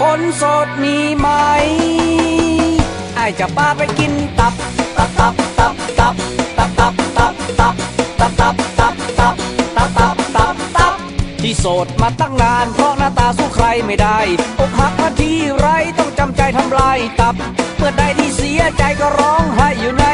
คนโสดมีไหมไอจะพาไปกินตับ ตับตับตับตับตับตับตับตับตับตับตับตับตับตับตับตับที่โสดมาตั้งนาน เพราะหน้าตาสู้ใครไม่ได้อกหักมาทีไรต้องจำใจทำลายตับ เมื่อใดที่เสียใจก็ร้องไห้อยู่ใน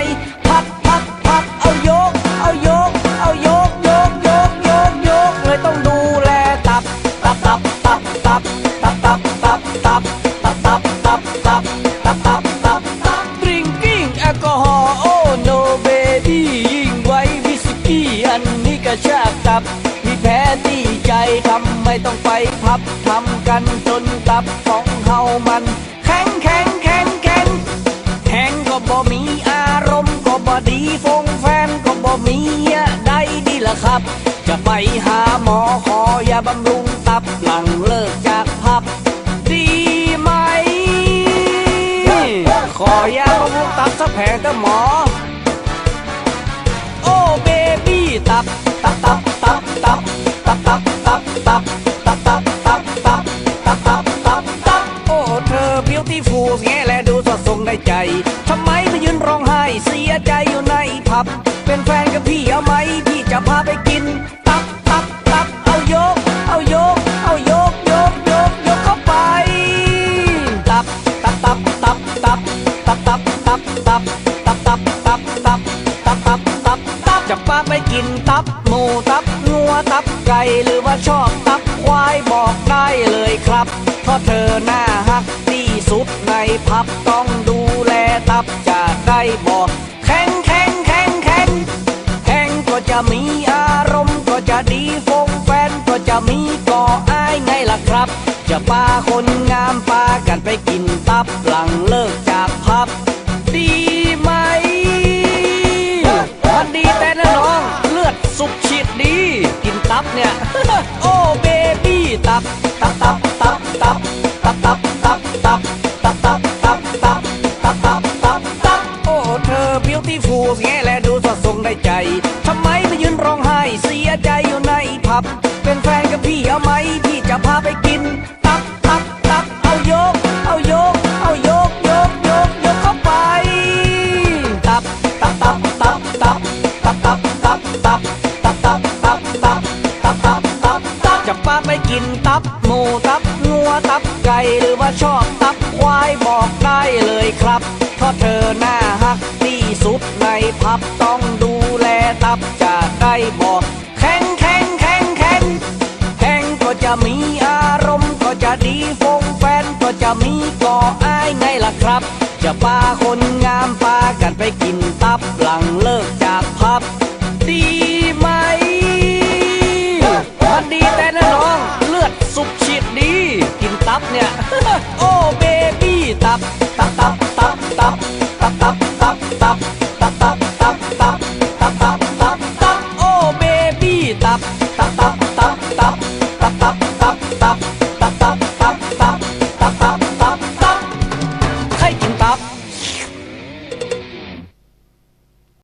ตับตับตับตับดริงกิ้งแอลกอฮอล์โอ้โนเบบี้ยิ่งไว้วิสกี้อันนี้ก็ชากตับ มีแพ้ที่ใจทำไม่ต้องไปพับทำกันจนตับของเฮามัน แข็งแข็งแข็งแข็งแหงก็บ่มีอารมณ์ก็บ่ดีฟงแฟนก็บ่มีได้ดีละครับ จะไปหาหมอขอยาบำรุงตับหลังเลิก อยาบำรุงตับสักแผงเถอหมอ โอ้เบบี้ตับตับตับตับตับตับตับตับตับตับตับตับตับตับตับตับตับโอ้เธอบิวตี้ฟูลแง่และดูสดทรงได้ใจทำไมมายืนร้องไห้เสียใจอยู่ในผับ เป็นแฟนกับพี่เอาไหมพี่จะพาไปกิน ตับตับ ตับตับตับตับตับตับตับตับจะป้าไปกินตับ หมูตับงัวตับไก่หรือว่าชอบตับควายบอกได้เลยครับ เพราะเธอหน้าฮักที่สุดในพับต้องดูแลตับจะได้บอกแข็งแข็งแข็งแข็งแห่งก็จะมีอารมณ์ก็จะดีฟงแฟนก็จะมีก่ออายไงล่ะครับ จะพาคนงามพากันไปกิน สดทรงได้ใจ ทำไมไมายืนร้องไห้เสียใจอยู่ในผับ เป็นแฟนกับพี่เอาไหมพี่จะพาไปกิน ตับตับตับเอายก เอายก เอายกยกยกยกเข้าไป ตับตับตับตับตับตับตับตับตับตับตับตับตับตับตับตับตับจะพาไปกินตับหมูตับงัวตับไก่หรือว่าชอบตับควายบอกได้เลยครับเพราะเธอหน้าฮักที่สุดในพับต้อง บอกแข่งแข่งแข่งแข่งแข่งก็จะมีอารมณ์ก็จะดีฟงแฟนก็จะมีก่ออายไงล่ะครับ จะปาคนงามปากันไปกินตับหลังเลิก